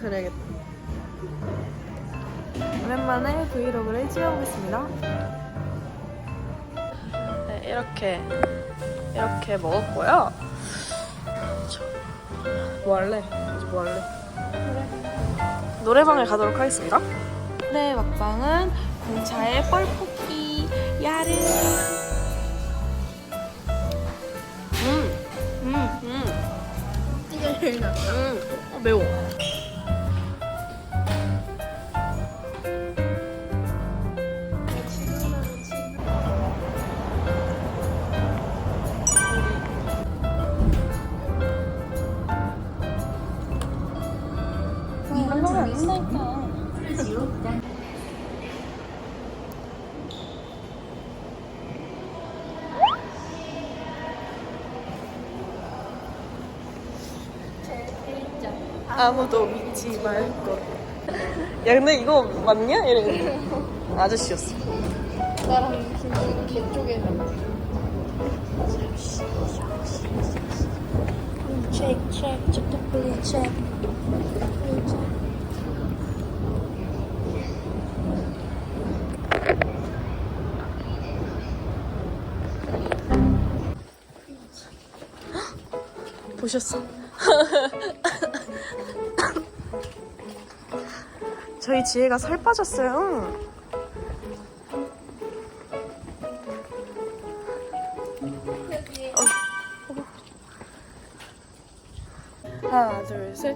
그래야겠다. 오랜만에 브이로그를 찍어보겠습니다. 네, 이렇게 이렇게 먹었고요. 저, 뭐 할래? 뭐 할래? 노래방을 가도록 하겠습니다. 네, 먹방은 공차의 뻘뽑기 야르. 음, 음, 음. 음. 어, 매워. 아무도 믿지 말 것. 야 근데 이거 맞냐? 이래. 아저씨였어. 나랑 김개 쪽에. 체크 체크 체크 플리 보셨어? 저희 지혜가 살 빠졌어요. 어. 하나, 둘, 셋.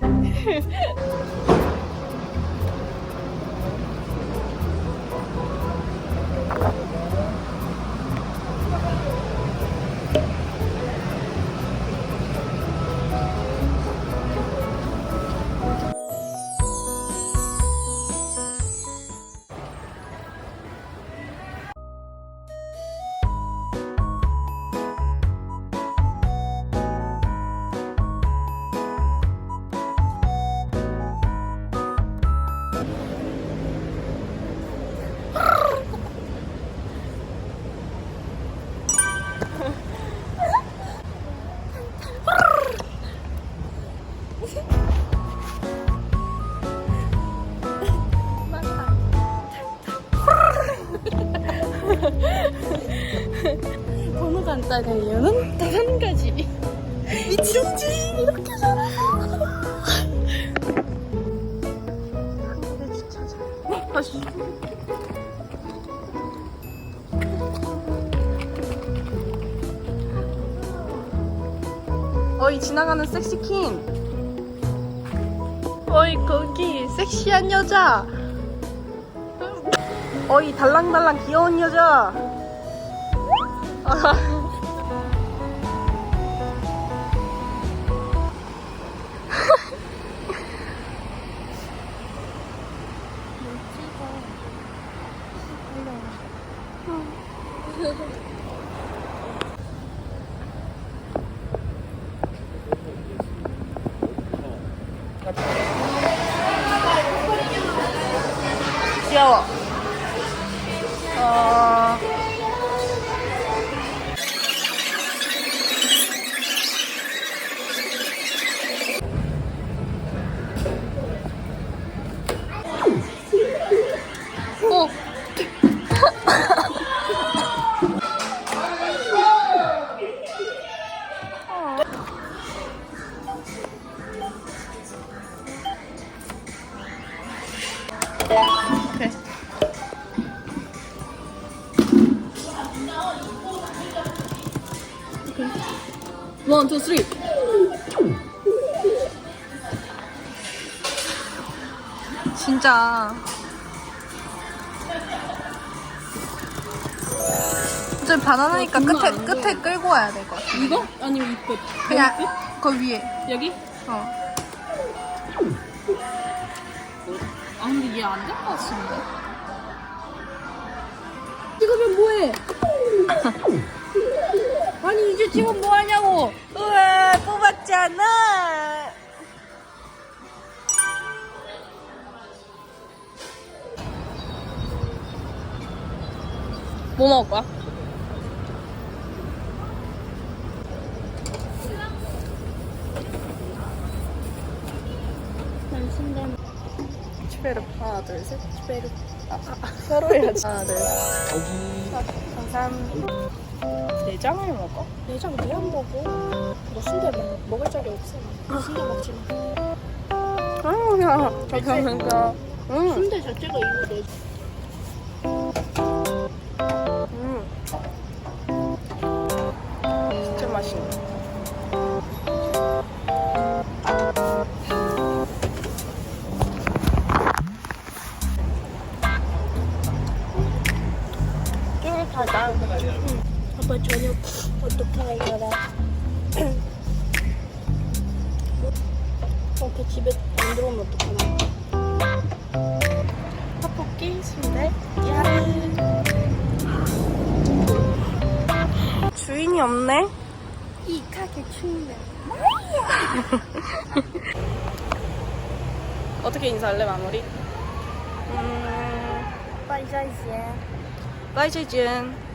번호가 안 따는 이유는 단 한 가지. 미친지 이렇게 살아. 아씨. 어이 지나가는 섹시퀸. 어이 거기 섹시한 여자. 어이 달랑달랑 귀여운 여자. 아. 귀여워. 어... 어. 그래. 원, 투, 쓰리. 진짜. 저 바나나니까 존나 끝에 안 끝에. 끌고 와야 될 것 같아. 이거? 아니면 이 끝? 그냥 그 위에. 끝? 여기? 어. 아 근데 얘 안 될 것 같은데? 찍으면 뭐해? 아니 이제 지금 뭐 하냐고? 우와 뽑았잖아. 뭐 먹을 거야? 순대 추베르 하나 둘셋. 배로. 서로 해야지. 하나 둘셋. 감사합니다. 내장을 먹어? 내장 왜 안 먹어? 너 순대 먹, 먹을 적이 없어. 너 순대 먹지 마. 아야. 감사합니다 응 순대 자체가 이거 내 아빠 저녁 어떻게 할 거야? 이렇게 집에 안 들어오면 어떡하나? 떡볶이, 순대, 야 주인이 없네? 이카게 주인이 어떻게 인사할래, 마무리? 음... 빨리 인사해. 제이준.